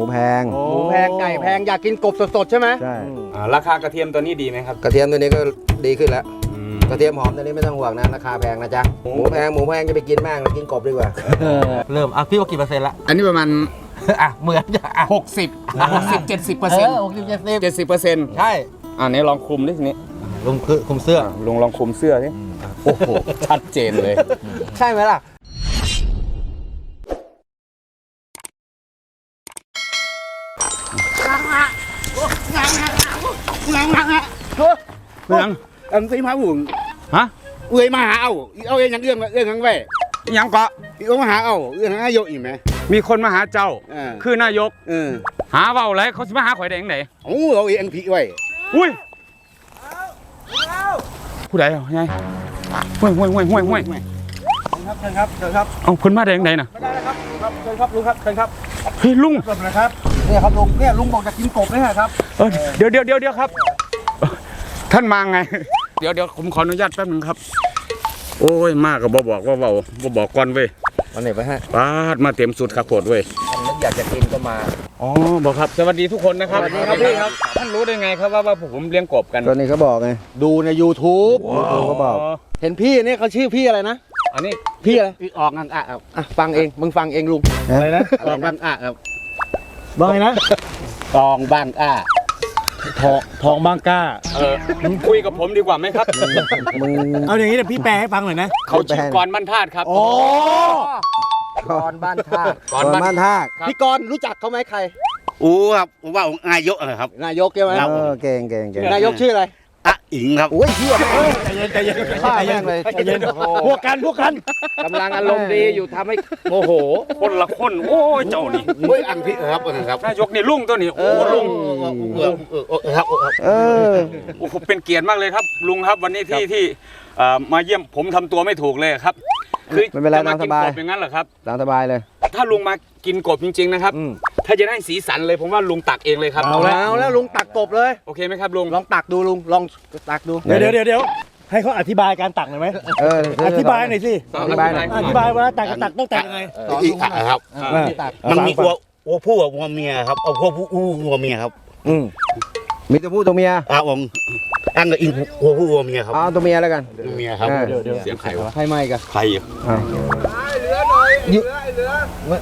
มูแพง โอ้หมูแพงไก่แพงอยากกินกบสดๆใช่ไหมใช่ อ่าราคากระเทียมตัวนี้ดีไหมครับกระเทียมตัวนี้ก็ดีขึ้นแล้ว อืมกระเทียมหอมตัวนี้ไม่ต้องห่วงนะราคาแพงนะจ๊ะโอ้หมูแพงหมูแพงจะไปกินแม่งเรากินกบดีกว่า เริ่มอะพี่ว่ากี่เปอร์เซ็นต์ละ อันนี้ประมาณ อะเหมือนจะอะ60 60 70เปอร์เซ็นต์หกสิบเจ็ดสิบ70เปอร์เซ็นต์ใช่อันนี้ลองคุมดิทีนี้ลุงคือคุมเสื้อลุงลองคุมเสื้อดิโอ้โห ชัดเจนเลย ใช่ไหมล่ะ เมืองอันซีมาหุ่งฮะเอื้อยมาหาเอาเอาเองยังเอื้องเอื้องทั้งแว่ยังก็เอื้องมาหาเอาเอื้องทั้งอายุอีกไหมมีคนมาหาเจ้าเออคือนายกเออหาเว้าไรเขาสิมาหาข่อยได้ยังไงโอ้เอาเองผีไว้อุ้ยผู้ใดเอาไงห่วยห่วยห่วยห่วยห่วยครับเชิญครับเชิญครับเอาคนมาได้ยังไงน่ะไม่ได้แล้วครับครับเชิญครับลุงครับเชิญครับเฮ้ยลุงจบนะครับ เนี่ยครับลุงเนี่ยลุงบอกจะกินกบเนี่ยครับเออเดี๋ยวเดี๋ยวเดี๋ยวเดี๋ยวครับเอ่อท่านมาไง เดี๋ยวเดี๋ยวผมขออนุญาตแป๊บหนึงครับ โอ้ยมากับบบอกว่าเบาบ่บอกก่อนเว้ยวันไหนไปให้ปาดมาเต็มสุดครับโคตรเว้ยนึกอยากจะกินก็มาอ๋อบอกครับสวัสดีทุกคนนะครับสวัสดีครับพี่ครับท่านรู้ได้ไงครับว่าว่าผมเลี้ยงกบกันตัวนี้เขาบอกไงดูใน YouTube ดูเขาบอกเห็นพี่เนี่ยเขาชื่อพี่อะไรนะอันนี้พี่อะไรพี่ออกงันอะครับอะฟังเองมึงฟังเองลุงอะไรนะออกงันอะครั บว่าไงนะตองบ้านอะทองทองบางกล้า เออคุยกับผมดีกว่าไหมครับมึงเอาอย่างนี้เดี๋ยวพี่แปลให้ฟังหน่อยนะ เขาชื่อกรบรรทัดครับ โอ้กอนบ้านท่ากกรบ้านบ้านท่าครับ พี่กรณ์รู้จักเขาไหมใคร อู้ครับผมว่าองค์นายกอะครับ นายกใช่ไหมครับเออเก่งเก่งเก่งนายกชื่ออะไร อะอิงครับโอ้ยเหี้ยใจเย็นใจเย็นฆ่าแม่งเลยใจเย็นพวกกันพวกกันกำลังอารมณ์ดีอยู่ทำให้โมโห คนละคนโอ้ยเจ้านี่เฮ้ยอังพี่ครับนะครับนายกนี่ลุงตัวนี้โอ้ลุงเออเออเออครับเออโอ้โหเป็นเกียรติมากเลยครับ ลุงครับวันนี้ที่ที่เอ่อมาเยี่ยมผมทำตัวไม่ถูกเลยครับ คือไม่เป็นไรจะมาตามสกินบาย กบอย่างนั้นเหรอครับ ตามสบายเลย ถ้าลุงมากินกบจริงๆนะครับ อืม ถ้าจะได้สีสันเลยผมว่าลุงตักเองเลยครับเอาละเอาแล้วลุงตักกบเลย โอเคไหมครับลุงลองตักดูลุงลองตักดู เดี๋ยวเดี๋ยวเดี๋ยวเดี๋ยวให้เขาอธิบายการตักหน่อยไหมเอออธิบายหน่อยสิอธิบายหน่อย อธิบายว่าตักตักต้องตักยังไงอีกอะครับ อ่ามันมีวัววัวผู้กับวัวเมียครับ เอาวัวผู้อู้วัวเมียครับอืมมีตัวผู้ตัวเมีย อ่าผม อังกับอิงวัวผู้วัวเมียครับเอาตัวเมียแล้วกันวัวเมียครับ เออ เดี๋ยวเดี๋ยวเสียงใครวะใครไม่กันใครอยู่เอา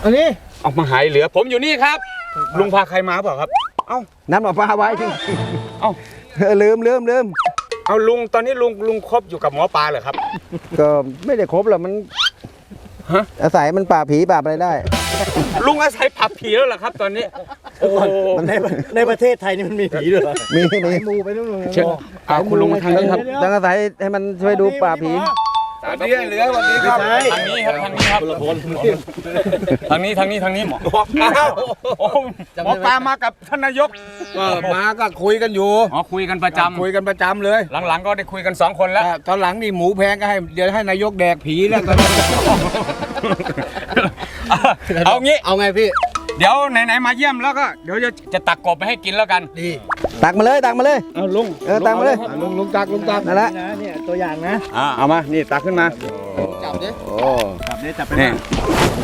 อันนี้เอามาหายเหลือ ผมอยู่นี่ครับ ลุงพาใครมาเปล่าครับ นัดหมอปลาไว้จริงเอ้า เออลืมลืมลืมเอาลุงตอนนี้ลุงลุงคบอยู่กับหมอปลาเหรอครับ ก็ไม่ได้ครบหรอกมันฮะอาศัยมันปราบผีปราบอะไรได้ ลุงอาศัยผับผีแล้วเหรอครับ ตอนนี้ โอ้โหในในประเทศไทยนี่มันมีผีด้วยเหรอมีมีมูไปนู่นเลยเชิญเอาคุณลุงมาทางนี้ครับต้องอาศัยให้มันช่วยดูปราบผีสวัสดีเหลือสวัสดีครับทางนี้ครับทางนี้ครับทางนี้ทางนี้ทางนี้หมออ้าวโอ้หมอปลามากับท่านนายกก็มาก็คุยกันอยู่อ๋อคุยกันประจำคุยกันประจำเลย หลังๆ ก็ได้คุยกันสองคนแล้วแต่ตอนหลังนี่หมูแพงก็ให้เดี๋ยวให้นายกแดกผีแล้วตอนนี้ เอางี้ เอาไงพี่ เดี๋ยวไหนๆมาเยี่ยมแล้วก็เดี๋ยวจะจะตักกบไปให้กินแล้วกัน ดีตักมาเลยตักมาเลย เอาลุงเออตักมาเลยลุงลุงตักลุงตักนั่นแหละนะเนี่ยตัวอย่างนะอ่าเอามา นี่ตักขึ้นมา จับดิโอ้จับได้จับไปนี่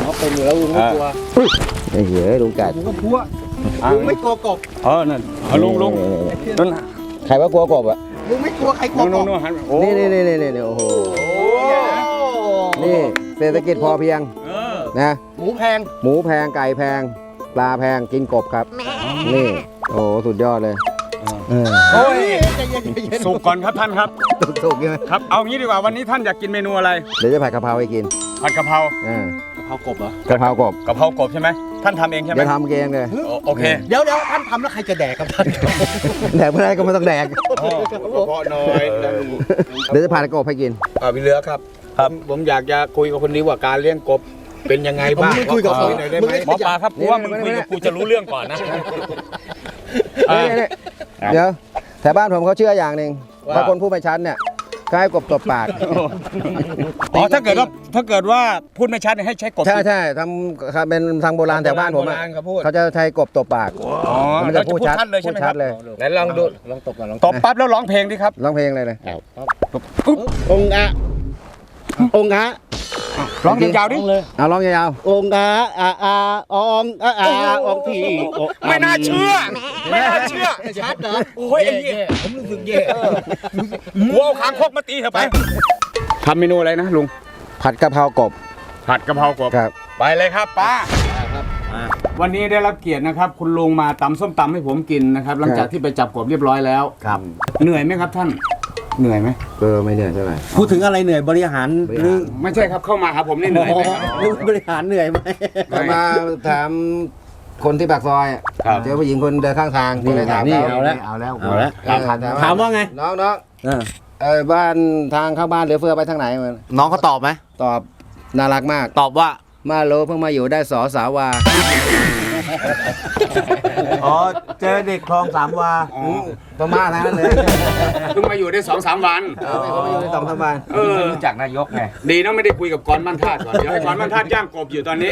เขาเป็นอยู่แล้วลุงไม่กลัวไอ้เหี้ยลุงกัดลุงก็พัวอ่าลุงไม่กลัวกบเออ นั่นเอาลุงลุงนั่นใครว่ากลัวกบอะลุงไม่กลัวใครกลัวนู่นกนู่นบนู่นหันโอ้นี่นี่นี่นี่นี่โอ้โหนี่เศรษฐกิจพอเพียง เออ นะ หมูแพง หมูแพงไก่แพง ปลาแพงกินกบครับ นี่โอ้โหสุดยอดเลยเออโอ้ยใจเย็นใจเย็นสุกก่อนครับท่านครับถูกถูกใช่ไหมครับ เอางี้ดีกว่าวันนี้ท่านอยากกินเมนูอะไร เดี๋ยวจะผัดกะเพราให้กิน ผัดกะเพราอ่าเขากบเหรอกะเพรากบกะเพรากบใช่ไหมท่านทำเองใช่ไหมเดี๋ยวทำเองเลยโอโอเค เดี๋ยวเดี๋ยวท่านทำแล้วใครจะแดกครับท่านแดกไม่ได้ก็ไม่ต้องแดกเพาะน้อยเดี๋ยวจะผัดกบให้กินอ่าพี่เลือครับครับผมผมอยากจะคุยกับคนนี้ว่าการเลี้ยงกบ เป็นยังไงบ้างมึงไม่คุยกับขเขาอหน่อยได้ไหมหมอปลาครับกูว่ามึงคุยกับกูจะรู้เรื่องก่อนนะเดี๋ยวเดี๋ยวเดี๋ยวแถวบ้านผมเขาเชื่ออย่างหนึ่งว่าคนผู้ไม่ชัดเนี่ยเขาให้กบตบปากอ๋อถ้าเกิดว่าถ้าเกิดว่าพูดไม่ชัดเนี่ยให้ใช้กบใช่ใช่ทำเป็นทางโบราณแถวบ้านผมโบอะราณเขาพูดเขาจะใช้กบตบปากอ๋อมันเราจะจะพูพูดดชัดชัดเลยใช่ไหมพูดคชัรัดบเลยไหนลองดูลองตบก่อนลองตบปั๊บแล้วร้องเพลงดิครับร้องเพลงเลยเลยองค์อะองค์อะ ร้องยาวๆดิเอาร้องยาวองค์อาอาอาอองอาอาอองพี่โอ้ไม่น่าเชื่อ ไม่น่าเชื่อชัดเหรอโอ้ยไอ้เหี้ยผมรู้สึกแย่กูเอาคางคกมาตีเถอะไปทำเมนูอะไรนะลุงๆผัดกะเพรากบผัดกะเพรากบครับ ไปเลยครับป้าวันนี้ได้รับเกียรตินะครับ คุณลุงมาตำส้มตำให้ผมกินนะครับ หลังจากที่ไปจับกบเรียบร้อยแล้วครับ เหนื่อยไหมครับท่าน เหนื่อยไหมเออไม่เหนื่อยเท่าไหร่ พูดถึงอะไรเหนื่อยบริหารบริหาร หรือไม่ใช่ครับเข้ามาครับผมนี่เหนื่อยไหมครับ หรือบริหารเหนื่อยไหมก็มาถามคนที่ปากซอยอะครับ เจอผู้หญิงคนเดินข้างทางที่เลยถามนี่เขาเอาแล้วเอาแล้วเอาแล้ว เออถามว่าไง น้องน้องเออเออบ้านทางเข้าบ้านเหลือเฟือไปทางไหนมันน้องเขาตอบไหม ตอบน่ารักมาก ตอบว่า มาโลเพิ่งมาอยู่ได้สอสาวา อ๋อ เจอเด็กคลองสามวาอ๋อประมาณนั้นเลยเพิ่งมาอยู่ได้สองสามวันเออเขามาอยู่ในสองสามวันเออ รู้จักนายกไง ดีนะไม่ได้คุยกับกรมั่นธาตุก่อน เดี๋ยวให้กรมั่นธาตุย่างกบอยู่ตอนนี้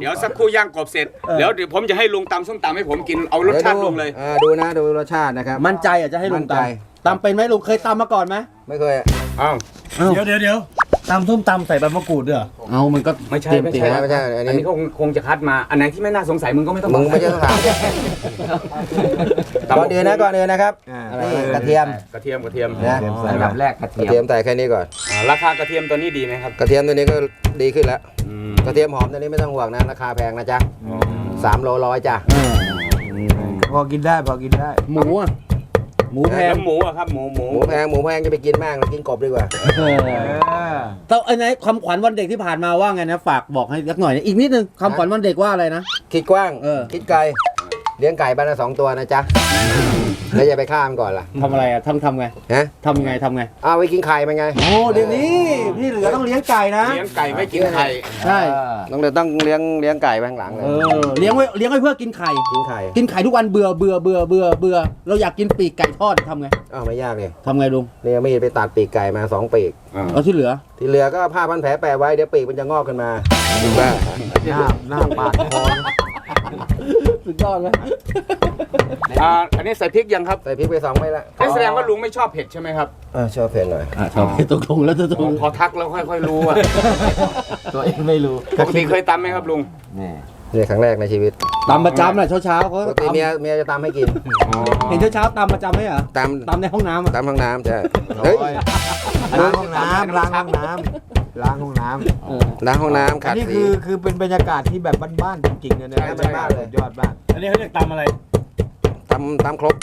เดี๋ยวสักครู่ย่างกบเสร็จ เดี๋ยวเดี๋ยวผมจะให้ลุงตำส้มตำให้ผมกิน เอารสชาติลุงเลย ออดูนะดูรสชาตินะครับ มั่นใจอะจะให้ลุมั่งนใจ ตำตำเป็นไหมลุงเคยตำมาก่อนไหมไม่เคยอะอ้าว เดี๋ยวเดี๋ยวเดี๋ยว ตำส้มตำใส่ใบมะกรูดด้วยเหรอเอามันก็ไม่ใช่เตรียมไม่เตรียใช่มไม่ใช่อันอันนี้นี้คงคงจะคัดมา อันไหนที่ไม่น่าสงสัยมึงก็ไม่ต้องมึงไม่ใช่บต้องถามก่อนอื่นนะก่อนอื่นนะครับอะไรนี่กระเทียมกระเทียมกระเทียมนะ อันดับแรกกระกเทีระยมเทียมใส่แค่นี้ก่อน อ่าราคากระเทียมตัวนี้ดีไหมครับกระเทียมตัวนี้ก็ดีขึ้นแล้ว อืมกระเทียมหอมตัวนี้ไม่ต้องห่วงนะราคาแพงนะจ๊ะสามโลร้อยจ้ะพอกินได้พอกินได้ หมูอะ หมูแพงแล้วหมูอะครับหมูหมูหมูแพงหมูแพงจะไปกินแม่งเรากินกบดีกว่าเออแต่ไอ้ไหนคำขวัญวันเด็กที่ผ่านมาว่าไงนะฝากบอกให้สักหน่อยนะอีกนิดนึงคำขวัญวันเด็กว่าอะไรนะคิดกว้างเออคิดไกลเลี้ยงไก่บ้านละสองตัวนะจ๊ะ แล้วอย่าไปฆ่ามันก่อนล่ะทำอะไรอะทำทำไงฮะทำไงทำไง เอาไปกินไข่มันไง โอ้เดี๋ยวนี้พี่เหลือต้องเลี้ยงไก่นะ เลี้ยงไก่ไม่กินไข่ใช่ต้องเดี๋ยวต้องเลี้ยงเลี้ยงไก่ไว้ข้างหลังเลเอยอเลี้ยงไว้เลี้ยงไว้เพื่อกินไข่กินไข่กินไข่ทุกวันเบื่อเบื่อเบื่อเบื่อเบื่อเราอยากกินปีกไก่ทอดทำไงอ้าวไม่ยากเลยทำไงลุงนี่เอามีดไปตัดปีกไก่มาสองปีกเอาที่เหลือ ที่เหลือก็ผ้าพันแผลแปะไว้เดี๋ยวปีกมันจะงอกขึ้นมาถูกป่ะหน้าหน้าปาดคอสุดยอดเลย อ่าอันนี้ใส่พริกยังครับใส่พริกไปสองไม่ละนั่นแสดงว่าลุงไม่ชอบเผ็ดใช่ไหมครับเออชอบเผ็ดหน่อยชอบตกลงแล้วจะตกลงพอทักแล้วค่อยๆรู้อะตัวเองไม่รู้ปกติเคยตำไหมครับลุงนี่นี่ครั้งแรกในชีวิตตำประจำแหละเช้าเช้าๆเขาปกติเมียเมียจะตามให้กินเห็นเช้าเช้าๆตำประจำไหมเหรอตามตำในห้องน้ำอะตามห้องน้ำใช่เฮ้ยล้างห้องน้ำล้างห้องน้ำล้างห้องน้ำเออล้างห้องน้ำอัขันดนี้สีคือคือเป็นบรรยากาศที่แบบบ้านๆจริงๆนะเนี่ยใช่บ้านๆเลยยอดบ้านอันนี้เขาเรียกตำอะไร ตามตามครบ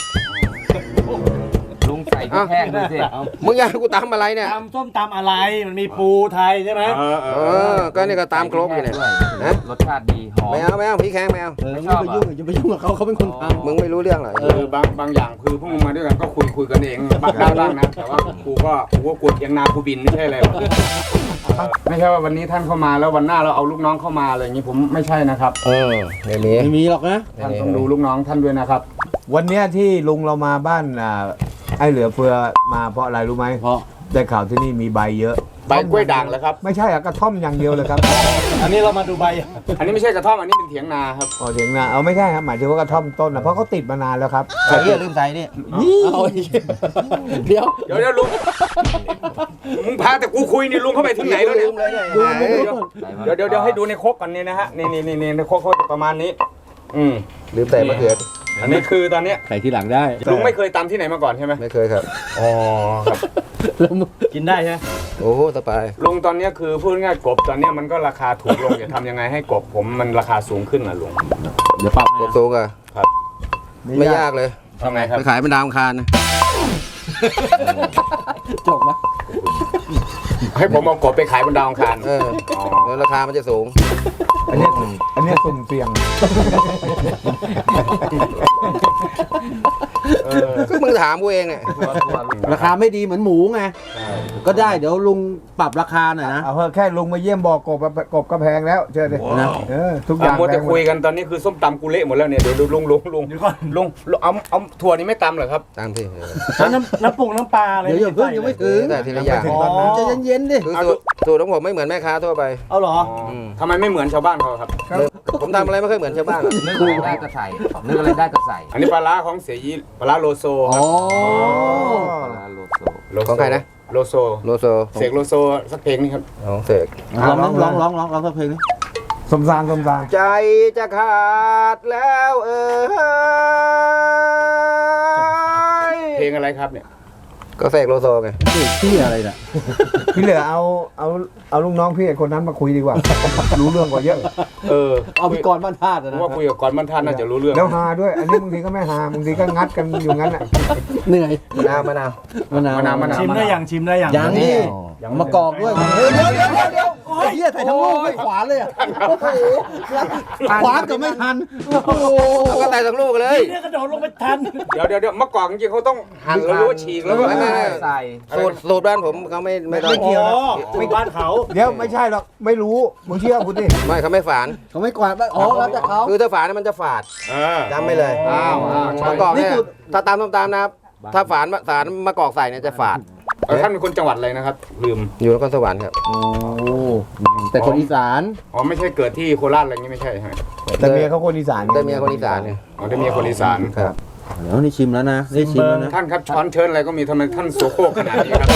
ลุงใส่พริกแห้งด้วยสิมึงอยากให้กูตามอะไรเนี่ย ตำส้มตำอะไรมันมีปูไทยใช่ไหมเออเอเอออ ก็นี่ก็ตามครบอยู่เนี่ยด้วยฮะรสชาติดีหอม ไม่เอาไม่เอาพี่แข้งไม่เอา เออไม่ไปยุ่งอย่าไปยุ่งกับเขาเขาเป็นคนทำมึงไม่รู้เรื่องหรอกคือบางบางอย่างคือพวกมึงมาด้วยกันก็คุยคุยกันเองบ้างได้บ้างนะแต่ว่ากูก็กูก็กดยังนากูบินไม่ใช่อะไรหรอกไม่ใช่ว่าวันนี้ท่านเข้ามาแล้ววันหน้าเราเอาลูกน้องเข้ามาอะไรอย่างนี้ผมไม่ใช่นะครับ เออไม่มีไม่มีหรอกนะท่านต้องดูลูกน้องท่านด้วยนะครับ วันเนี้ยที่ลุงเรามาบ้านอ่าไอ้เหลือเฟือมาเพราะอะไรรู้ไหมเพราะได้ข่าวที่นี่มีใบเยอะ ใบกล้วยด่างแล้วครับ ไม่ใช่อะกระท่อมอย่างเดียวเลยครับอันนี้เรามาดูใบอันนี้ไม่ใช่กระท่อมอันนี้เป็นเถียงนาครับอ๋อเถียงนาเอาไม่ใช่ครับหมายถึงว่ากระท่อมต้นนะเพราะเขาติดมานานแล้วครับใส่เหี้ยลืมใส่นี่เอาอีกเดี๋ยวเดี๋ยวเดี๋ยวลุงมึงพาแต่กูคุยนี่ลุงเข้าไปถึงไหนแล้วลืเนี่ยมเลยเนี่ยดูดูดูเดี๋ยวเดี๋ยวเดี๋ยวให้ดูในโคกก่อนนี่นะฮะนี่นี่นี่นี่ในโคกเขาจะประมาณนี้ อืมลืมใส่มะเขืออันนี้คือตอนเนี้ยใส่ทีหลังได้ ลุงไม่เคยตำที่ไหนมาก่อนใช่ไหมไม่เคยครับอ๋อครับกินได้ใช่ไหมโอ้โหสบายลุงตอนเนี้ยคือพูดง่ายๆกบตอนเนี้ยมันก็ราคาถูกลงจะทำยังไงให้กบผมมันราคาสูงขึ้นล่ะลุงเดี๋ยวปรับกบสูงอะครับ ไม่ยากเลยทำไงครับไปขายเป็นดาวอังคารนะจบไหม ให้ผมเอากบไปขายบนดาวอังคารเออแล้วราคามันจะสูง อันเนี้ยอันเนี้ยสุ่มเสี่ยงเออก็มึงถามกูเองเนี่ยตัวตัวลุงราคาไม่ดีเหมือนหมูไงก็ได้เดี๋ยวลุงปรับราคาหน่อยนะ เอาเถอะแค่ลุงมาเยี่ยมบอกกบอะกบก็แพงแล้ว เชื่อดินะเออทุกออะย่างมัวแพแต่งหมคุยดกันตอนนี้คือส้มตำกูเละหมดแล้วเนี่ยเดี๋ยวดูลุงลุงลุงลุงลุงเอาเอาถั่วนี่ไม่ตำเหรอครับ ตามที่น้ำน้ำปรุงน้ำปลาอะไรเดี๋ยวอย่าเพิ่งยังไม่ถึงแต่ทีละอย่างถึงตอนนั้นใจเย็นๆดิคือสูตรสูตรของผมไม่เหมือนแม่ค้าทั่วไป เอาเหรอ ม ทำไมไม่เหมือนชาวบ้านเขาครับ ผมทำอะไรไม่ค่อยเหมือนชาวบ้านหรอกนึกอะไรได้ก็ใส่นึกอะไรได้ก็ใส่อันนี้ปลาร้าของเสียยีปลาร้าโลโซคอ๋รัอบอ๋อปลาโลโซโลโซของใครนะโลโซ โลโซเสกโลโซสักเพลงนี้ครับ ของเสก ลองร้องร้องร้องร้องร้องสักเพลงนี้สมซางสมซางใจจะขาดแล้วเออเพลงอะไรครับเนี่ย ก็เสกโลโซไงที่อะไรน่ะพี่เหลือเอาเอาเอาลูกน้องพี่ไอ้คนนั้นมาคุยดีกว่า รู้เรื่องกว่าเยอะเออเอาไปกรบ้านธาตุผมนะว่าคุยกับกอนมันท่านน่าจะรู้เรื่อง แล้วฮาด้วย อันนี้บางทีก็ไม่ฮาบางทีก็งัดกันอยู่งั้นแหละเหนื่อยมะนาวมะนาวมะนาวมะนาวมะนาวชิมได้ยังชิมได้ยังยังนี่ยังมากอกด้วยเฮ้ยเดี๋ยวเดี๋ยวเดี๋ยว เดี๋ยวไอ้เหี้ยใส่ทั้งลูกไม่ขวาเลยอะโอ้โหขวาก็ไม่ทันโอ้โหเอาก็ใส่ทั้งลูกเลยเนี่ยกระโดดลงไปทัน เดี๋ยวเดี๋ยวเดี๋ยวเมื่อก่อนจริงๆเขาต้องหั่นแล้วรู้ว่าฉีกแล้วก็ไม่ไม่ไม่ ใส่สูตรสูตรบ้านผมเขาไม่ไม่ต้องไม่เกี่ยวนะไม่บ้านเขาเดี๋ยวไม่ใช่หรอกไม่รู้มึงเชื่อกูดิไม่เขาไม่ฝาน เขาไม่กวาดอ๋อแล้วแต่เขาคือถ้าฝานมันจะฝาดเออจำไม่เลยอ้าวอ้าวใช่ มะกอกเนี่ยนี่คือถ้าตามตามนะครับ ถ้าฝานฝานมะกอกใส่เนี่ยจะฝาด เออท่านเป็นคนจังหวัดอะไรนะครับ ลืม อยู่นครสวรรค์ครับโอ้แต่คนอีสาน อ๋อไม่ใช่เกิดที่โคราชอะไรอย่างงี้ไม่ใช่ใช่ไหมแต่เมียเขาคนอีสานไงได้เมียคนอีสานเนี่ยอ๋อได้เมียคนอีสานครับเดี๋ยวนี่ชิมแล้วนะได้ชิมแล้วนะท่านครับช้อนเชิญอะไรก็มีทำไมท่านโซโครกขนาดนี้ครับ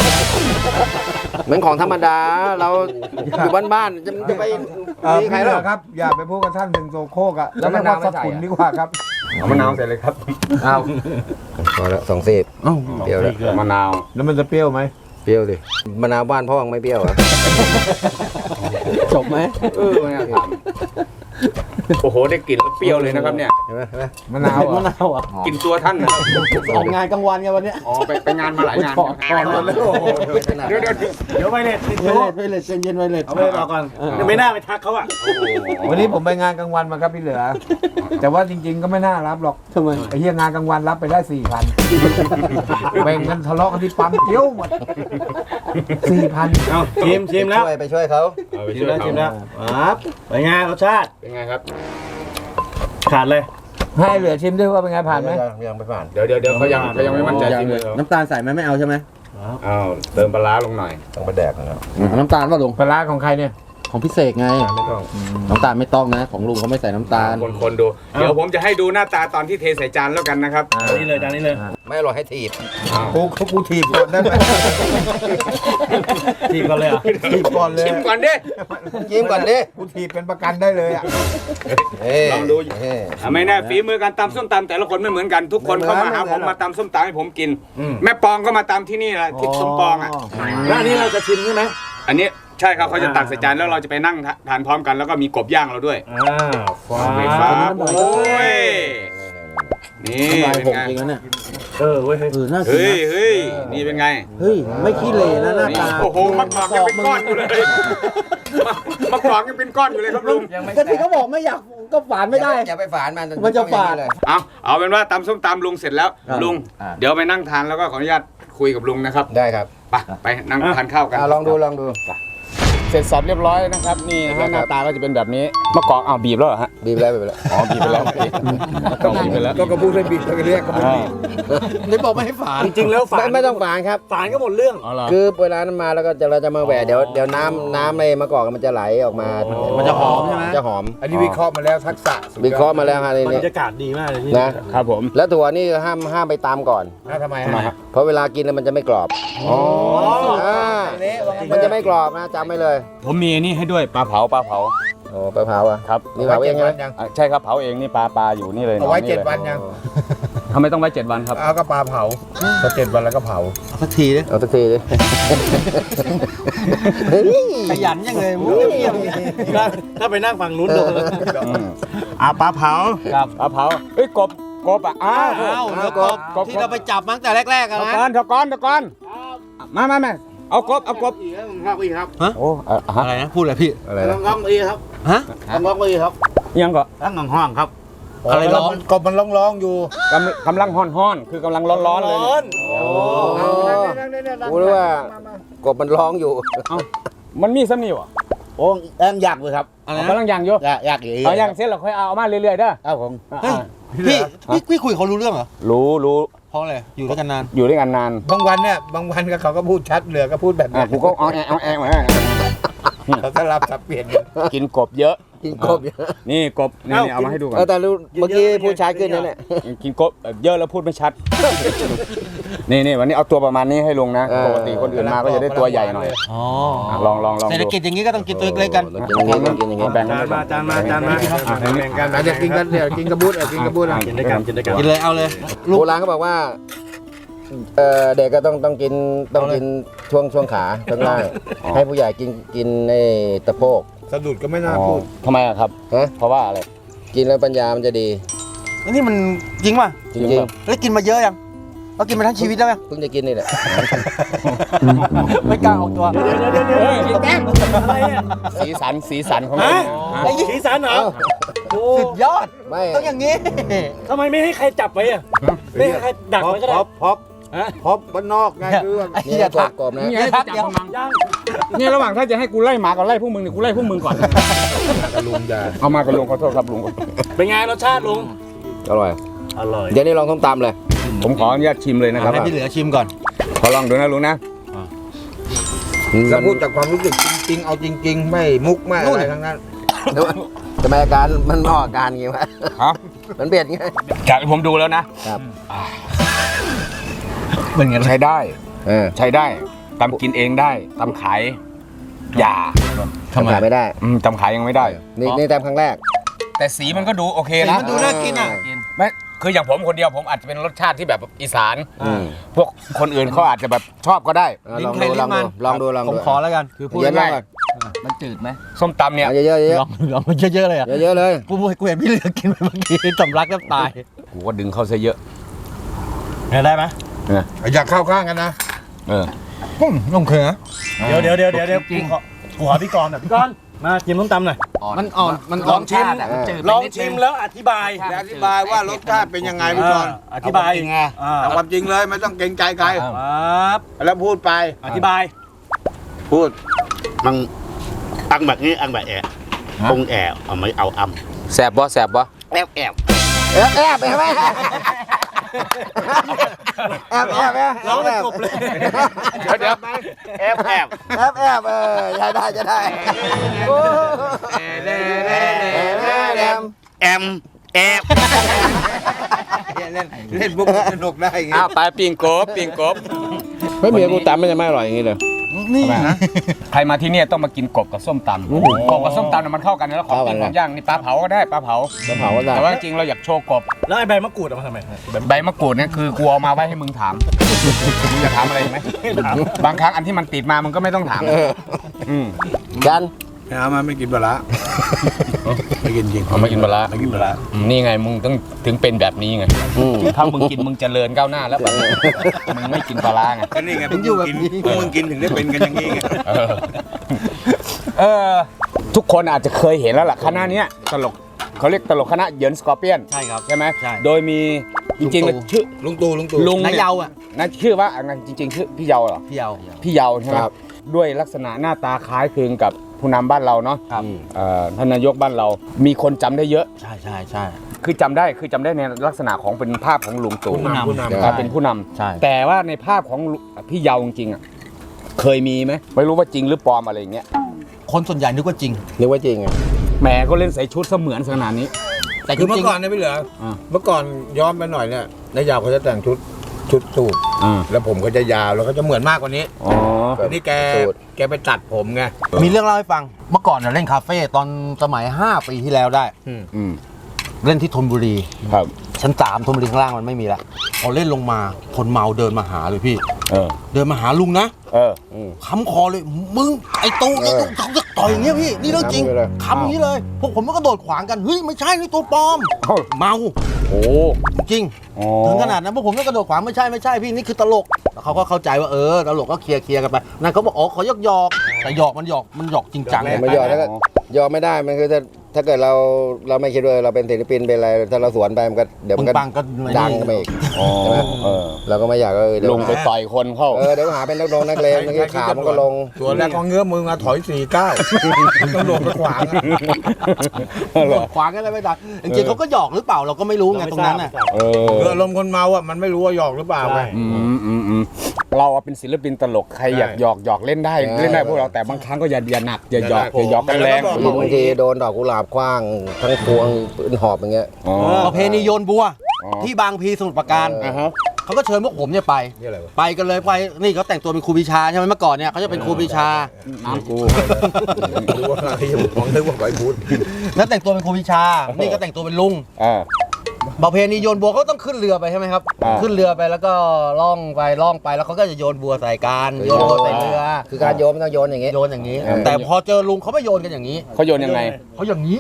เหมือนของธรรมดาเราอยู่บ้านๆจะจะไปเออมีใครพี่เหหรลืออครับ อย่าไปพูดกับท่านถึงโซโครกอะแล้วไม่ว่าสกุลดีกว่าครับ เอามะนาวใส่เลยครับเอาพอแล้วสองสิบเอ้าเปรี้ยวแล้วมะนาวแล้วมันจะเปรี้ยวไหมเปรี้ยวดิมะนาวบ้านพ่อยังไม่เปรี้ยวเหรอะจบไหมเออไม่น่าถาม โอ้โหได้กลิ่นแล้วเปรี้ยวเลยนะครับเนี่ยเห็นไหมเห็นไหมมะนาวมะอะนาวอะกลิ่นตัวท่านนะครับออกงานกลางวันไงวันเนี้ย อ๋อไปไปงานมาหลายงานถอดถอดหมดเลยเดี๋ยวเดี๋ยวเดี๋ยวไปเลยไวเลสไวเลสเย็นๆไวเลส เอาไปรอก่อนไม่น่าไปทักเขาอะวันนี้ผมไปงานกลางวันมาครับพี่เหลือ แต่ว่าจริง ๆ ก็ไม่น่ารับหรอกทำไม ไอ้เหี้ยงานกลางวันรับไปได้สี่พันแบ่งกันทะเลาะกันที่ปั๊มเที่ยวหมดสี่พันเอาชิมชิมแล้วช่วยไปช่วยเขาเอาไปชิช่มวยแล้วเขาชิมแล้วครับไปไงรสชาติเป็นไงครับขาดเลย ให้เหลือชิมด้วยว่าเป็นไงผ่านไหมยังไม่ผ่าน เดี๋ยวเดี๋ยวเดี๋ยวเขายังเขายังไม่มั่นใจจริงเลยน้ำตาลใส่ไหมไม่เอาใช่ไหมอ้าวเติมปลาร้าลงหน่อยต้องไปแดกนะครับน้ำตาลว่าลุงปลาร้าของใครเนี่ย ของพี่เสกไงไม่ต้องน้ำตาลไม่ต้องนะ ของลุงเขาไม่ใส่น้ำตาลคนคนดู เดี๋ยวผมจะให้ดูหน้าตาตอนที่เทใส่จานแล้วกันนะครับจานนี้เลยจานนี้เลย ไม่อร่อยให้ถีบกูกูถีบก่อนได้ไหมทีมกันเลยอะถีบก่อนเลยชิมก่อนดิจิ้มก่อนดิกูถีบเป็นประกันได้เลยอะเอ้ยลองดูเอ้ยอะไม่แน่ฝีมือการตำส้มตำแต่ละคนไม่เหมือนกันทุกคนไม่เหมืเข้าอนมาหาไม่เหผมือนมมาตำส้มตำให้ผมกิน แม่ปองก็มาตำที่นี่แหละที่สมปองอะแล้วอันนี้เราจะชิมใช่ไหมอันนี้ ใช่ครับเขาจะตักใส่จานแล้วเราจะไปนั่งทานพร้อมกันแล้วก็มีกบย่างเราด้วยอ่าฟ้าไฟฟ้าโอ้ยนี่น้ำลายเป็นหกไงเองนะเนี่ยเออเว้ยเฮ้ยเออน่ากินเฮ้ยนะเฮ้ยนี่เป็นไงเฮ้ย ไม่ขี้เหร่นะหน้านี่ตาโอ้โหมะกอกยังเป็นก้อนอยู่เลยมะกอกยังเป็นก้อนอยู่เลยครับลุงก็ที่เขาบอกไม่อยากก็ฝานไม่ได้ อย่าไปฝานมันมันจะฝาด เลย เอาเอาเป็นว่าตำส้มตำลุงเสร็จแล้วครับ ลุง อ่า เดี๋ยวไปนั่งทานแล้วก็ขออนุญาตคุยกับลุงนะครับได้ครับไปไปนั่งทานข้าวกันอะลองดูลองดู เสร็จสับเรียบร้อยนะครับนี่นะฮะหน้าตาก็จะเป็นแบบนี้มะกอกอ้าวบีบแล้วเหรอฮะบีบแล้วบีบแล้วอ๋อบีบไปแล้วก็บีบไปแล้วก็กระพูดให้บิดแล้วก็เรียกกระพูดบิดนี่บอกไม่ให้ฝานจริงๆแล้วฝาไม่นไม่ต้องฝานครับฝานก็หมดเรื่องอ๋อเหรอคือเวลานั้นมาแล้วก็จะเราจะมาแหวะเดี๋ยวเดี๋ยวน้ำน้ำในมะกอกมันจะไหลออกมา มันจะหอมใช่ไหมจะหอม อันนี้วิเคราะห์มาแล้วทักษะสุดยอดวิเคราะห์มาแล้วฮะในบรนี้รยากาศดีมากเลยที่นะครับผม แล้วถั่วนี่ห้ามห้ามไปตามก่อนอะทำไมทำไมฮะครับเพราะเวลากินแล้วมันจะไม่กรอบอ๋อ อ่ามันจะไม่กรอบนะจำไว้เลยผมมีนี่ให้ด้วยปลาเผาปลาเผาโอ้ปลาเผาอะครับนี่เผาเองใช่ไหมยังอะใช่ครับเผาเองนี่ปลาปลาอยู่นี่เลยเอาไว้นนเจ็ดลยวันยังทำไมต้องไว้เจ็ดวันครับเอากระปลาเผาพอเจ็ดวันแล้วก็เผาสักทีดิเอาสักทีดิเฮ้ยขยันยังเลยมุ้ยเยี่ยมเลยถ้าถ้าไปนั่งฝั่งนู้นโดนอืมอ่าปลาเผาครับปลาเผาเอ้ยกบกบอะอ้าวอ้าวแล้วกบกบที่เราไปจับมาตั้งแต่แรกๆอะตะนะกอนตะกอนตะกอนมามามา เอากบเอากบครับอีครับโอ้อะฮะอะไรนะพูดอะไรพี่อะไรนะร้องอีครับฮะร้องอีครับยังก็ร้องห้องครับอะไรร้องกบมันร้องร้องๆอยู่กำกำลังฮ้อนฮ้อนๆคือกำลังร้อนร้อนๆเลยเนี่ยโอ้กูรู้ว่ากบมันร้องอยู่มันมีซ้ำนี่วะโอ้แองอยากเลยครับอะไรกำนะลังย่างอยู่อยากอยากอีเอาย่างเสร็จเราค่อยเอามาเรื่อยๆเด้อครับผมเฮ้ยพี่พี่พี่คุยกับเขารู้เรื่องเหรอรู้รู้ เพราะอะไรอยู่ด้วยกันนาน อยู่ด้วยกันนานบางวันเนี่ยบางวันก็เขาก็พูดชัดเหลือก็พูดแบบอะนี้กูก็เอาแอะเอาแอะมา เขาสลับสับเปลี่ยนกัน กินกบเยอะ กินกบเยอะนี่กบนี่นี่เอามาให้ดูก่อน เออแต่รู้เมื่อกี้พูดช้าขึ้นนั่นแหละกินกบเยอะแล้วพูดไม่ชัด นี่นี่วันนี้เอาตัวประมาณนี้ให้ลุงนะเออปกติคนอื่นมาก็จะได้ตัวใหญ่หน่อยอ๋ออะลองลองลองเศรษฐดูกิจอย่างนี้ก็ต้องกินตัวเล็กๆกันกินอย่างนี้กินอย่างนี้แบ่งกันมาจานมาจานมาแบ่งกันเดี๋ยวกินกันเดี๋ยวกินกระบุดเดี๋ยวกินกระบุดอะกินด้วยกันกินด้วยกันกินเลยเอาเลยโบราณเขาบอกว่าเออเด็กก็ต้องต้องกินต้องกินช่วงช่วงขาช่วงล่างให้ผู้ใหญ่กินกินในตะโพก สะดุดก็ไม่น่าอ๋อพูดทำไมอะครับ ฮะเพราะว่าอะไร กินแล้วปัญญามันจะดี อันนี้มันจริงป่ะจริงแล้วกินมาเยอะยังเรากินมาทั้งชีวิตแล้วยังๆเพิ่งจะกินนี่แหละ ไม่กล้าออกตัวเฮ้ยแป้งสีสันสีสันของเราไอ้สีสันเหรอสุดยอดไม่ ต้องอย่างนี้ ทำไมไม่ให้ใครจับไว้อะไม่ให้ใครดักพบไว้ก็ได้พบพบฮะ พบบ้านนอกไงคือว่าไอ้นี่เหี้ยกทับกกบนะนี่ไงทักจับเดี๋ยวกำลังเนี่ยระหว่างถ้าจะให้กูไล่หมาก่อนไล่พวกมึงเนี่ยกูไล่พวกมึงก่อนลุงจะเอามากับลุงขอโทษครับลุงเป็นไงรสชาติลุงอร่อยอร่อยเดี๋ยวนี้ลองส้มตำเลย ผมขออนุญาตชิมเลยนะครับให้พี่เหลือชิมก่อนขอลองดูนะลุงนะแล้วพูดจากความรู้สึกจริงๆ เอาจริง ๆ ไม่มุกไม่อะไรทั้งนั้นทำไมอาการมันนอกอาการไงวะฮะมันเบียดไงจากที่ผมดูแล้วนะครับ เป็นไงใช้ได้ เออใช้ได้ตำกินเองได้ตำขายอย่าทำไมขายไม่ได้อืมตำขายยังไม่ได้ นี่นี่แต้มครั้งแรก แต่สีมันก็ดูโอเคสีนะมันดูน่ากินอะไม่คืออย่างผมคนเดียวผมอาจจะเป็นรสชาติที่แบบอีสานอืม พวกคนอื่นเขาอาจจะแบบชอบก็ได้ เอาลิ้ลนองใครดูลิ้ลองนมัดูนลองดูลองผมดูขอแล้วกันคือพูดเย็นมากง่ายก่อนๆมันจืดไหมส้มตำเนี่ยเอาเยอะๆเยลอะองลองมันเยอะๆเลยอะๆเยอะๆเลย กูกูเห็นพี่เหลือกินไปเมื่อกี้สำลักแทบตายกูก็ดึงเข้าซะเยอะได้ไหม อยากเข้าข้างกันนะเออน้องเคยนะเดี๋ยวเดี๋ยวเดี๋ยวเดี๋ยวเดี๋ยวกูขอกูขอพี่กรณ์หน่อยพี่กรณ์มาชิมส้มตำหน่อย มันอ่อนมันลองชิมเออลองชิมแล้วอธิบายอธิบายว่ารสชาติเป็นยังไงพี่กรณ์อธิบายไงอ่าเอาความจริงเลยไม่ต้องเกรงใจใครครับแล้วพูดไปอธิบาย พูดมังอังแบบนี้อังแบบแอะปงแอะเอาไม่เอาอำแสบบ่แสบบ่แอบแอบแอบแอบไปไหม แอบแอบแอบร้องเป็นกบเลยเดี๋ยวเดี๋ยวแอบแอบแอบแอบเออใช้ได้จะได้โอ้แอบแอมแอบเล่นเล่นมุกสนุกได้ไงอ้าวไปปิงกบปิงกบไม่เมียกูตำมันจะไม่อร่อยอย่างนี้เลย นี่นะใครมาที่เนี่ยต้องมากินกบกับส้มตำกบกับส้มตำน่ะมันเข้ากันแล้วของเข้ากักินนของย่างนี่ปลาเผาก็ได้ปลาเผาจะเผาก็ได้แต่ว่าจริงๆเราอยากโชว์กบแล้วไอ้ใบมะกรูดเอามาทำไมใบมะกรูดเนี่ยคือกูเอามาไว้ให้มึงถามมึงจะถามอะไรอีกไหมบางครั้งอันที่มันติดมามึงก็ไม่ต้องถามเอออืม ยันเอามาไม่กินปลาร้าไม่กินจริงเอามากินปลาร้า ไม่กินปลาร้าอืมนี่ไงมึงต้องถึงเป็นแบบนี้ไงอืมถ้ามึงกินมึงเจริญก้าวหน้าแล้วแบบมึงไม่กินปลาร้าไง ก็นี่ไงพวกมึงกินพวกมึงกินถึงได้เป็นกันอย่างนี้ไงเออเออทุกคนอาจจะเคยเห็นแล้วล่ะคณะเนี้ยตลกเขาเรียกตลกคณะเหยินสกอร์เปียนใช่ครับ ใช่ไหมใช่ โดยมีจริงๆแล้วชื่อลุงตู่ลุงตู่ลุงนายเนี่ยเยาอะนั่นชื่อว่าอันนั้นจริง ๆ ชื่อพี่เยาเหรอพี่เยาพี่เยาใช่ไหมครับด้วยลักษณะหน้าตาคล้ายคลึงกับ ผู้นำบ้านเราเนาะครับ เอ่อท่านนายกบ้านเรา มีคนจำได้เยอะ ใช่ใช่ใช่ คือจำได้คือจำได้ในลักษณะของเป็นภาพของลุงตู่ผู้นำผู้นำ อ่าเป็นผู้นำใช่ แต่ว่าในภาพของลุพี่เยาจริงๆอะเคยมีไหมไม่รู้ว่าจริงหรือปลอมอะไรอย่างเงี้ยคนส่วนใหญ่นึกว่าจริง นึกว่าจริงอะแหมก็เล่นใส่ชุดเสมือนขนาดนี้ แต่จคือเมื่ริองก่อนเนี่ยพี่เหลืออา เมื่อก่อนย้อนไปหน่อยเนี่ยนายยาวเขาจะแต่งชุด ชุดสูทอ่าแล้วผมก็จะยาวแล้วก็จะเหมือนมากกว่านี้อ๋อ แต่นี่แกสูทแกไปตัดผมไงๆมีเรื่องเล่าให้ฟัง เมื่อก่อนน่ะเล่นคาเฟ่ตอนสมัย 5 ปีที่แล้วได้ อืมเล่นที่ธนบุรี ครับ ชั้นสามธนบุรีข้างล่างมันไม่มีละพอเล่นลงมาคนเมาเดินมาหาเลยพี่ เออ เดินมาหาลุงนะเออค้ำคอเลยมึงไอ้ตู้ไอ้ตู้เขาจะต่อยอย่างเงี้ยพี่นี่เรื่องจริงค้ำไปเลยค้ำอย่างนี้เลยพวกผมก็กระโดดขวางกันเฮ้ยไม่ใช่นี่ตัวปลอม เอ้าเมาโอ้จริง อ๋อถึงขนาดนั้นพวกผมก็กระโดดขวางไม่ใช่ไม่ใช่พี่นี่คือตลกแล้วเขาก็เข้าใจว่าเออตลกก็เคลียร์เคลียร์กันไปนั่นเขาบอกอ๋อขอหยอกหยอกๆแต่หยอกมันหยอกมันหยอกจริงจังแต่ไม่ยอมแล้วก็ยอมไม่ได้มันคือถ้า ถ้าเกิดเราเราไม่คิดว่าเราเป็นศิลปินเป็นอะไรถ้าเราสวนไปมันก็เดี๋ยวปึมันงก็ปังก็ดังกันไปอีกอ๋อเออเราก็ไม่อยากเออเดี๋ยวลงไปต่อยคนเข้าเออเดี๋ยวหาเป็นนักร้องนักเลงมันก็ขามันก็ลงส่วนแรกก็เงื้อมือมาถอยสี่เก้าต้องโดดไปขวางอะหยอกขวางกันอะไรไม่ได้จริงๆเขาก็หยอกหรือเปล่าเราก็ไม่รู้ไงตรงนั้นน่ะเอคือออารมณ์คนเมาอะมันไม่รู้ว่าหยอกหรือเปล่าไงอืมอืมอืมเราอะเป็นศิลปินตลกใครอยากหยอกหยอกเล่นได้ใช่เล่นได้พวกเราแต่บางครั้งก็อย่าอย่าหนักอย่าหยอกอย่าหยอกกันแรงบางทีโดนดอกกุหลาบคว้างทั้งพวงปืนหอบอย่างเงี้ย อ๋อ ประเพณีโยนบัว อ๋อ ที่บางพีสมุทรปราการเอออ่าฮะ เขาก็เชิญพวกผมเนี่ยไปไปกันเลยไปนี่เขาแต่งตัวเป็นครูปีชาใช่ไหมเมื่อก่อนเนี่ยเขาจะเป็นครูปีชา น้ำกูรู้ว่าอะไรผมนึกว่าไว้พูดแล้วแต่งตัวเป็นครูปีชา นี่ก็แต่งตัวเป็นลุง อ่า ประเพณีโยนบัวเขาต้องขึ้นเรือไปใช่ไหมครับ อ่าขึ้นเรือไปแล้วก็ล่องไปล่องไปแล้วเขาก็จะโยนบัวใส่กันโยนบัวใส่เรือ คือการโยนมันต้องโยนอย่างงี้ โยนอย่างนี้เออแต่พอเจอลุงเขาไม่โยนกันอย่างนี้เขาโยนยังไง เขาอย่างนี้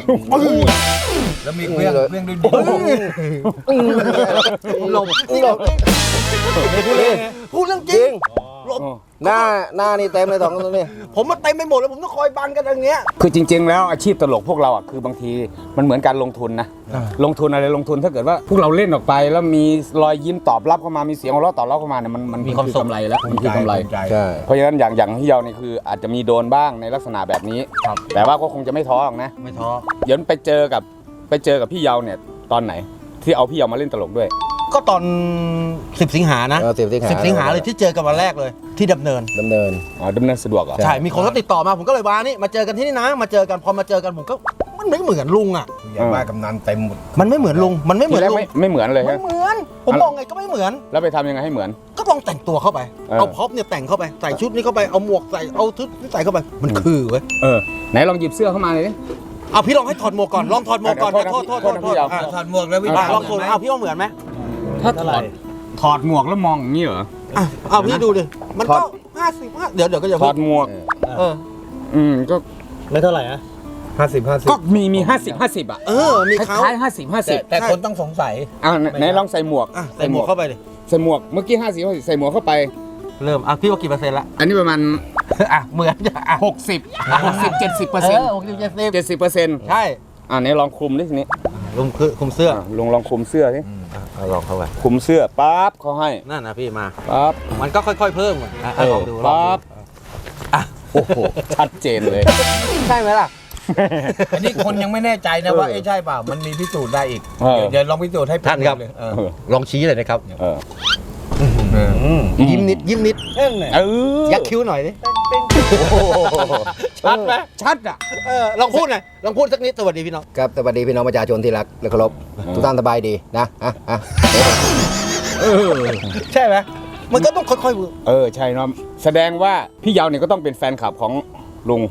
แล้วมีเครื่องเครื่องด้วยดิหลบหลบพูดเรื่องจริงหลบ หน้าหน้านี่เต็มเลยสองตัวนี้ ผมมาเต็มไปหมดเลยผมต้องคอยบังกันอย่างเงี้ย คือจริง ๆ แล้วอาชีพตลกพวกเราอะคือบางทีมันเหมือนการลงทุนนะลงทุนอะไรลงทุนถ้าเกิดว่าพวกเราเล่นออกไป แล้วมีรอยยิ้มตอบรับเข้ามามีเสียงหัวเราะตอบรับเข้ามาเนี่ยมันมันมีความสุขกำไรแล้วมันคือกำไรใจใช่เพราะฉะนั้นอย่างอย่างที่เราเนี่ยคืออาจจะมีโดนบ้างในลักษณะแบบนี้ ครับ แต่ว่าก็คงจะไม่ท้อหรอกนะ ไม่ท้อเดี๋ยวไปเจอกับไปเจอกับพี่เยาเนี่ยตอนไหน ที่เอาพี่เยามาเล่นตลกด้วย ก็ตอน 10 สิงหานะเออสิบสิงหา10สิงหาเลยที่เจอกันวันแรกเลยที่ดำเนิน ดำเนิน อ๋อดำเนินสะดวกเหรอใช่มีคนก็ติดต่อมาผมก็เลยว่านี่มาเจอกันที่นี่นะ มาเจอกันพอมาเจอกันผมก็มันไม่เหมือนลุงอะ อย่างว่ากำนันเต็มหมด มันไม่เหมือนลุงมันไม่เหมืทีอนแรกลุงไม่ไม่เหมือนเลยไม่ฮะ เหมือนผมมองไงก็ไม่เหมือน แล้วไปทำยังไงให้เหมือน ก็ลองแต่งตัวเข้าไป เออ เอาพ็อปเนี่ยแต่งเข้าไป ใส่ชุดนี้เข้าไป เอาหมวกใส่ เอาชุดนี้ใส่เข้าไป มันคือเว้ยเออไหนลองหยิบเสื้อเข้ามาเลยดิ เอาพี่ลองให้ถอดหมวกก่อน ลองถอดหมวกก่อน เดี๋ยวโทโทษษโทษนะโทษพี่โทษเอา อะถอดหมวกแล้ววิอะลองถอดเอาพี่ว่าเหมือนไหม ถ้าถอดถอดหมวกแล้วมองอย่างนี้เหรอ อะเอาพี่ดูดิมันก็ห้าสิบห้าเดี๋ยวเดี๋ยวก็จะถอดหมวก เออ อืมก็ไม่เท่าไหร่นะห้าสิบห้าสิบก็มีมีห้าสิบห้าสิบอะเออมีคเขาล้ายห้าสิบห้าสิบแต่คนต้องสงสัย อ่าไหนลองใส่หมวกอะใส่หมวกเข้าไปดิใส่หมวกเมื่อกี้ห้าสิบใส่หมวกเข้าไป เริ่มอะพี่ว่ากี่เปอร์เซ็นต์ละ อันนี้ประมาณ อะเหมือนจะอะหกสิบหกสิบเจ็ดสิบเปอร์เซ็นต์หกสิบเจ็ดสิบเจ็ดสิบเปอร์เซ็นต์ใช่อ่าไหนลองคลุมดิทีนี้ลุงคือคุมเสื้ออะลุงลองคลุมเสื้อสิ เอาลองเข้าไปคลุมเสื้อปั๊บเขาให้นั่นนะพี่มา ปั๊บมันก็ค่อยๆเพิ่มอะอะเอลอองดูลองปั๊บดูอะโอ้โหชัดเจนเลย ใช่ไหมล่ะ อันนี้คนยังไม่แน่ใจนะว่าเอ้ใช่เปล่า มันมีพิสูจน์ได้อีก เออ เดี๋ยวเดี๋ยวลองพิสูจน์ให้ท่านครับ เลยเออเออลองชี้เลยนะครับ เออยิ้มนิดยิ้มนิดเอ้งเนี่ยเออยักคิ้วหน่อยดิ ชัดไหมชัดอะเออลองพูดหน่อยลองพูดสักนิดสวัสดีพี่น้องครับสวัสดีพี่น้องประชาชนที่รักและเคารพทุกท่านสบายดีนะอะอะใช่ไหมมันก็ต้องค่อยๆเออใช่เนาะแสดงว่าพี่เยาวเนี่ยก็ต้องเป็นแฟนคลับของลุง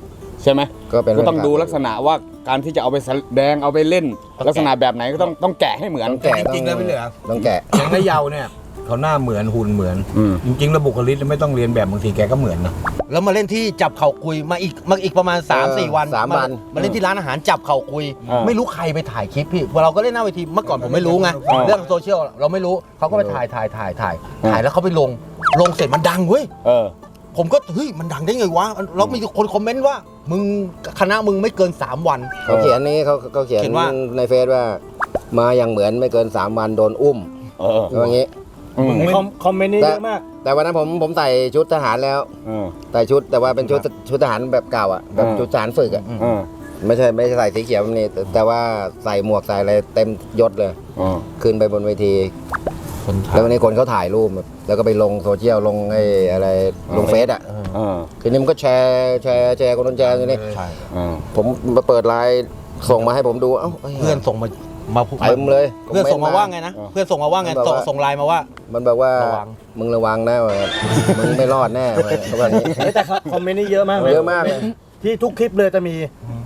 ใช่ไหมก็เป็นก็ต้องดูลักษณะว่าการที่จะเอาไปแสดงเอาไปเล่น ลักษณะแบบไหนก็ต้องต้องแกะให้เหมือน ต้องแกะจริงๆแล้วพี่เหลือต้องแกะ อย่างนายเยาวเนี่ย เขาหน้าเหมือนหุ่นเหมือน อืม จริงๆแล้วบุคลิกไม่ต้องเรียนแบบบางทีแกก็เหมือนนะแล้วมาเล่นที่จับเข่าคุยมาอีกมาอีกประมาณ 3 4 วันสามวันมาเล่นที่ร้านอาหารจับเข่าคุย อ่าไม่รู้ใครไปถ่ายคลิปพี่เราก็เล่นหน้าเวทีเมื่อก่อนผมไม่รู้ไงอ่า เรื่องโซเชียลเราไม่รู้เขาก็ไปถ่ายถ่ายถ่ายถ่ายถ่ายแล้วเขาไปลงลงเสร็จมันดังเว้ย เออ ผมก็เฮ้ยมันดังได้ไงวะแล้วมีคนคอมเมนต์ว่า มึงคณะมึงไม่เกิน 3 วัน เขาเขียนนี้เขาเขาเขียนเขียนว่า ในเฟซว่า มาอย่างเหมือนไม่เกิน 3 วันโดนอุ้มเออเขาว่างี้ อืม คอมคอมเมนต์นี่เยอะมาก แต่วันนั้นผมผมใส่ชุดทหารแล้วเออใส่ชุดแต่ว่าเป็นชุดชุดทหารแบบเก่าอะแบบอืมชุดทหารฝึกอะเออไม่ใช่ไม่ใช่ใส่สีเขียวแบบนี้แต่แต่ว่าใส่หมวกใส่อะไรเต็มยศเลยเออขึ้นไปบนเวทีแล้ววันนี้คนเขาถ่ายรูปแล้วก็ไปลงโซเชียลลงไอ้อะไรลงเฟซอะเออทีนี้มันก็แชร์แชร์แชร์คนนู้นแชร์คนนี้เออผมมาเปิดไลน์ส่งมาให้ผมดู เอ้าเอ้ยเพื่อนส่งมา มาพูดเต็มเลยเพื่อนส่งมาว่าไงนะ เพื่อนส่งมาว่าไงส่งส่งไลน์มาว่า มันบอกว่าระวัง มึงระวังนะว่ามึงไม่รอดแน่ว่าเขาบอกอย่างนี้เฮ้ยแต่คอมเมนต์นี่เยอะมากเลยเยอะมากเลย ที่ทุกคลิปเลยจะมี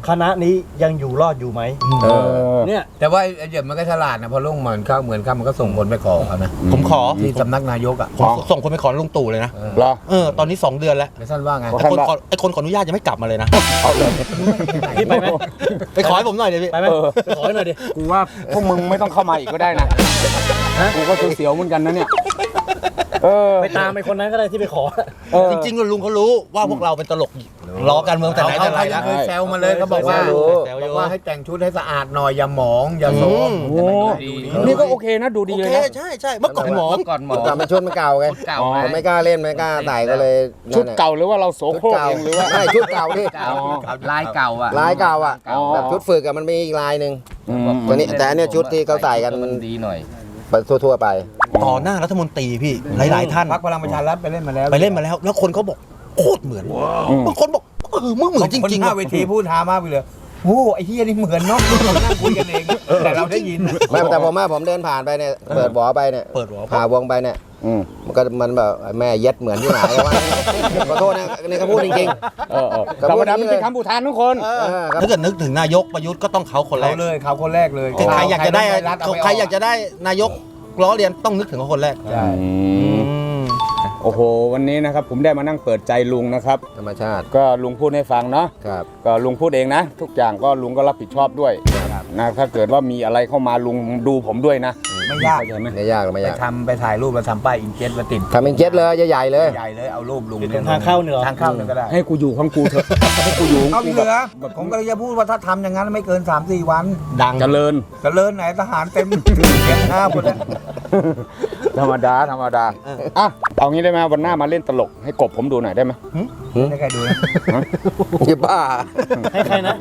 คณะนี้ยังอยู่รอดอยู่ไหมเออ เนี่ย แต่ว่าไอ้เดี๋ยวมันก็ฉลาดนะพอลุงเหมือนเข้าเหมือนเข้ามันก็ส่งคนไปขอเขานะผมขอที่สำนักนายกอะผมส่งคนไปขอลุงตู่เลยนะเหรอ เออตอนนี้ 2 เดือนแล้วแล้วท่านว่าไงขอไอ้คนขอไอ้คนขออนุญาตยังไม่กลับมาเลยนะพี่ไปไหมไปขอให้ผมหน่อยเดี๋ยวพี่ไปไหมไปขอให้หน่อยดิกูว่าพวกมึงไม่ต้องเข้ามาอีกก็ได้นะ กูก็เสียวๆเหมือนกันนะเนี่ย เออ ไปตามไปคนนั้นก็ได้ที่ไปขอ เออ จริงๆลุงเขารู้ว่าพวกเราเป็นตลกล้อการเมืองแต่ไหนแต่ไรเขาแล้ว เคยแซวมาเลยเขาบอกว่ารู้แซวบเยอกอะว่าให้แต่งชุดให้สะอาดหน่อยอย่าหมองอย่าโซมโอ้นี่ก็โอเคนะดูดีโอเลยเคนะ ใช่ใช่เมื่อก่อนหมอ ก่อนหมอก่อนเป็นชุดมันเก่าไงเก่าผมไม่กล้าเล่นไม่กล้าใส่ก็เลยชุดนั่นน่ะเก่าหรือว่าเราโสชุดโครกเก่าเองหรือว่า ไม่ชุดเก่าดิอ๋อ ลายเก่าอะลายเก่าอะอ๋อ แบบชุดฝึกอะมันมีอีกลายหนึ่งอืมตัวนี้แต่อันเนี้ยชุดที่เขาใส่กันมันดีหน่อย ทั่วๆไป ต่อหน้ารัฐมนตรีพี่หลาย ๆ ท่านพักพลังประชารัฐไปเล่นมาแล้วไปเล่นมาแล้ว แล้วคนเขาบอกโคตรเหมือนบางคนบอกเออมึงเหมือนจริงๆๆหน้าเวทีพูดหามากไปเลยโอ้ไอ้เฮียนี่เหมือนเนาะเรานั่งคุยกันเองแต่เราได้ยินไม่แต่ผมว่าผมเดินผ่านไปเนี่ยเปิดบอไปเนี่ยเปิดหัวผ่าวงไปเนี่ย อืม มันก็มันแบบแม่เย็ดเหมือนที่ไหนวะขอโทษนะนี่เขาพูดจริงเออเออธรรมดามันเป็นคำอุทานทุกคนๆเออครับถ้าเกิดนึกถึงนายกประยุทธ์ก็ต้องเขาคนแรเขากเลยเขาคนแรกเลยคือใครอยากจะได้ใครรัฐเไปใครอยากจะได้นายกล้อเลียนต้องนึกถึงเขาคนแรก ใช่ โอ้โห วันนี้นะครับผมได้มานั่งเปิดใจลุงนะครับ ธรรมชาติก็ลุงพูดให้ฟังเนาะครับก็ลุงพูดเองนะ ทุกอย่างก็ลุงก็รับผิดชอบด้วยนะถ้าเกิดว่ามีอะไรเข้ามาลุงดูผมด้วยนะไม่ยากเข้าใจไหมไม่ยากหรอกไม่ไปยากทำไปถ่ายรูปแล้วทำป้ายอินเกตมาติดทำเป็นเจ็ดเลยใหญ่ๆเลยใหญ่เลยเอารูปลุงอยู่ตรงทางเข้าเนี่ยเหรอทางเข้าเนี่ยก็ได้ให้กูอยู่ของกูเถอะให้กูอยู่ของเอากูเหลือแบบผมก็เลยจะพูดว่าถ้าทำอย่างนั้นไม่เกิน 3 4 วันดังเจริญ เจะเลินไหนทหารเต็มเก็บหน้าหมดแล้วธรรมดาธรรมดาอะเอางี้ได้ไหมวันหน้ามาเล่นตลกให้กบผมดูหน่อยได้ไหมให้ใครดูนะยี่บ้า ให้ใครนะ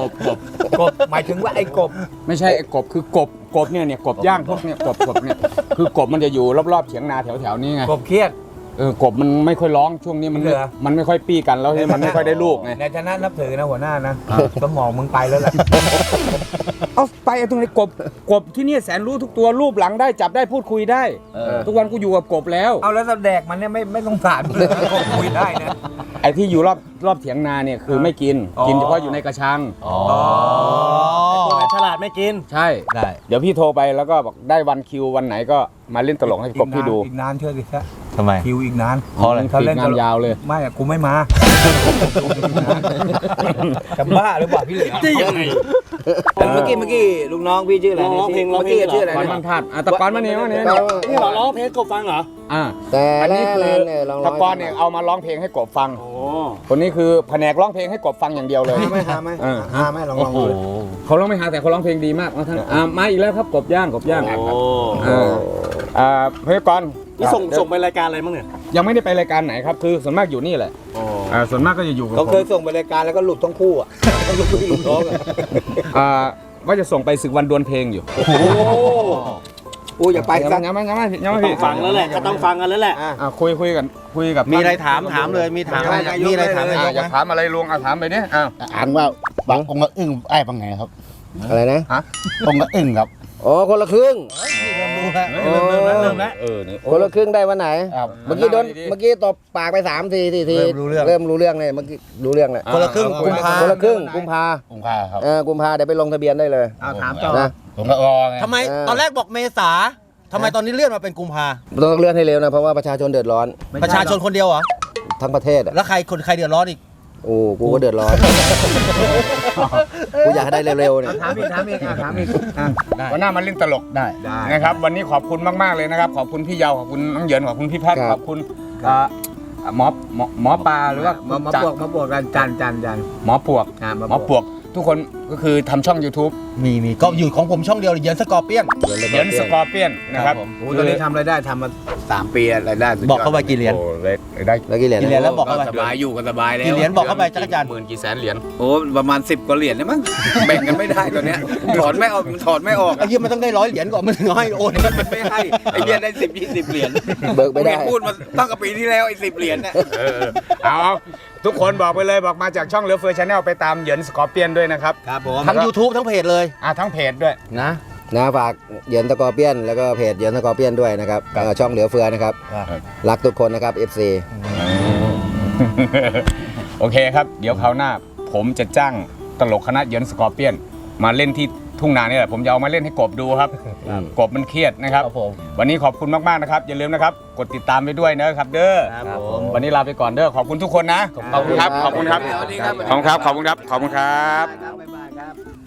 กบกบกบหมายถึงว่าไอ้กบ ไม่ใช่ไอ้กบคือกบกบเนี่ยเนี่ยกบย่างพวกเนี่ยกบกบเนี่ยคือกบมันจะอยู่รอบๆเฉียงนาแถวๆนี้ไงกบเครียด เออกบมันไม่ค่อยร้องช่วงนี้มันไม่เหรอ มันไม่ค่อยปี้กันแล้วมันไม่ค่อยได้ลูกไง ในฐานะนับถือนะหัวหน้านะสมองมึงไปแล้วแหละ เอาไปไอ้ตรงไหนกบกบที่เนี่ยแสนรู้ทุกตัวรูปหลังได้จับได้พูดคุยได้ทุกวันกูอยู่กับกบแล้ว เอาแล้วแดกมันเนี่ยไม่ไม่ต้องสารเลยกบคุยได้นะ ไอ้ที่อยู่รอบรอบเถียงนาเนี่ยคือไม่กิน อ๋อ กินเฉพาะอยู่ในกระชัง อ๋อตัวไหนฉลาดไม่กิน ใช่ ได้เดี๋ยวพี่โทรไปแล้วก็บอกได้วันคิววันไหนก็มาเล่นตลกให้กบพี่ดู อีกนานเชื่อดิซะ ทำไม คิวอีกนานเพราะอะไร ถ้าเล่นงานยาวเลย ไม่อะกูไม่มาจะบ้าหรือเปล่าพี่เหลือจะยังไงเมื่อกี้เมื่อกี้ลูกน้องพี่ชื่ออะไรร้องเพลงร้องเพลงมื่กี้ชื่ออะไรก่อนนะมันพลาดอะตะกอนมาเนี่ยมาเนี่ยนี่เหรอร้องเพลงกบฟังเหรออ่าแต่อันแล้นี้วคือเนี่ยลองตะกอนเนี่ยเอามาร้องเพลงให้กบฟัง โอ้คนนี้คือแผนกร้องเพลงให้กบฟังอย่างเดียวเลยหาไหมหาไหมเออ หาไหมลองลองดูเขาร้องไม่หาแต่เขาร้องเพลงดีมากเอาท่านอ่ามาอีกแล้วครับกบย่างกบย่างโอ้อ่าอ่าเฮ้ยก่อน นี่ส่งส่งไปรายการอะไรบ้างเนี่ยยังไม่ได้ไปรายการไหนครับคือส่วนมากอยู่นี่แหละอ่าส่วนมากก็จะอยู่กับเขาผเคยมส่งไปรายการแล้วก็หลุดทั้งคู่อะลูกพี่ลูกน้องอะอ่าว่าจะส่งไปศึกวันดวลเพลงอยู่โอ้กูอย่าไปยังซะไม่ยังไม่ยังไม่ยังไม่ต้อพี่งฟังแล้วแหละก็ต้องฟังกันแล้วแหละ อ่าคุยคุยกันคุยกับมีอะไรท่นถามถามเลยมีถามอะไรมีอะไรถามนายอ่ากอไหยามกถามอะไรลุงอะถามไปเนี่ยอ้าว อ่านว่าบางองค์ละอึ้งไอ้บางไงครับ อะไรนะองค์ละอึ้งครับ อ๋อคนละครึ่งเริ่มแล้วเริ่มแล้วเริ่มแล้ว เออนี่คนละครึ่งได้วันไหน ครับเมื่อกี้โดนเมื่อกี้ตบปากไปสามทีสี่ทีเริ่มรู้เรื่อง เริ่มรู้เรื่องเลยเมื่อกี้รู้เรื่องเลยคนละครึ่งกุมภา คนละครึ่งกุมภาองค์ข้าครับเออกุมภาเดี๋ยวไปลงทะเบียนได้เลยเอาถามต่อ นะผมก็รอไงทำไมเออตอนแรกบอกเมษาทำไมตอนนี้เลื่อนมาเป็นกุมภาต้องเลื่อนให้เร็วนะเพราะว่าประชาชนเดือดร้อนประชาชนคนเดียวเหรอทั้งประเทศอะแล้วใครคนใครเดือดร้อนอีก โอ้กูก็เดือดร้อน กูอยากให้ได้เร็วๆเนี่ยถามอีกถามอีกอะถามอีกอะวันหน้ามาเล่นตลกได้ได้นะครับ วันนี้ขอบคุณมากๆเลยนะครับ ขอบคุณพี่เยาขอบคุณน้องเหยินขอบคุณพี่แพทย์ครับขอบคุณอ่าหมอหมอหมอปลาหรือว่ามามาจักบวกมาบวกกันจันจันจันหมอปวกอะมาหมอปวกทุกคนก็คือทำช่อง YouTube มีมีก็อยู่ของผมช่องเดียวเยือนสกอร์เปียน เหยินสกอร์เปียนนะครับครับผม โอ้ตอนนี้ทำรายได้ทำมาสามปีอะรายได้สุดยดบอกเข้าไปกี่เหรียญ โอ้เลยได้แล้วกี่เหรียญกี่เหรียญนะแล้วบอกเข้าไปสบายอยู่กันสบายแล้วกี่เหรียญบอกเข้าไปจักรจันทร์ หมื่นกี่แสนเหรียญโอ้ประมาณสิบกว่าเหรียญนะมั้ง แบ่งกันไม่ได้ตอนเนี้ยถอนไม่ออกถอนไม่ออกไอ้เหี้ยมันต้องได้ร้อยเหรียญก่อนมันถึงให้โอนมันไม่ให้ไอ้เหี้ยได้สิบยี่สิบเหรียญเบิกไม่ได้เห็นพูดมาตั้งแต่ปีที่แล้วไอ้สิบเหรียญน่ะ เออเอาเอาทุกคนบอกไปเลยบอกมาจากช่องเลือเฟอร์ชาแนลไปตามเหยินสกอร์เปียนด้วยนะครับ ครับผมทั้ง YouTube ทั้งเพจเลยอ่าทั้งเพจด้วย นะ นะฝากเหยินตะกอเปียน แล้วก็เพจเหยินตะกอเปียนด้วยนะครับ เอ่อช่องเหลือเฟือนะครับครับ รักทุกคนนะครับ FC โอเคครับ เดี๋ยวคราวหน้า ผมจะจ้างตลกคณะเหยินสกอร์เปียน มาเล่นที่ทุ่งนานี่แหละผมจะเอามาเล่นให้กบดูครับ กบมันเครียดนะครับ ครับผมวันนี้ขอบคุณมาก ๆ นะครับ อย่าลืมนะครับ กดติดตามไปด้วยนะครับ เด้อ ครับผม วันนี้ลาไปก่อนเด้อ ขอบคุณทุกคนนะ ขอบคุณครับ ขอบคุณครับสวัสดีครับขอบคุณครับ ขอบคุณครับ ขอบคุณครับ ครับ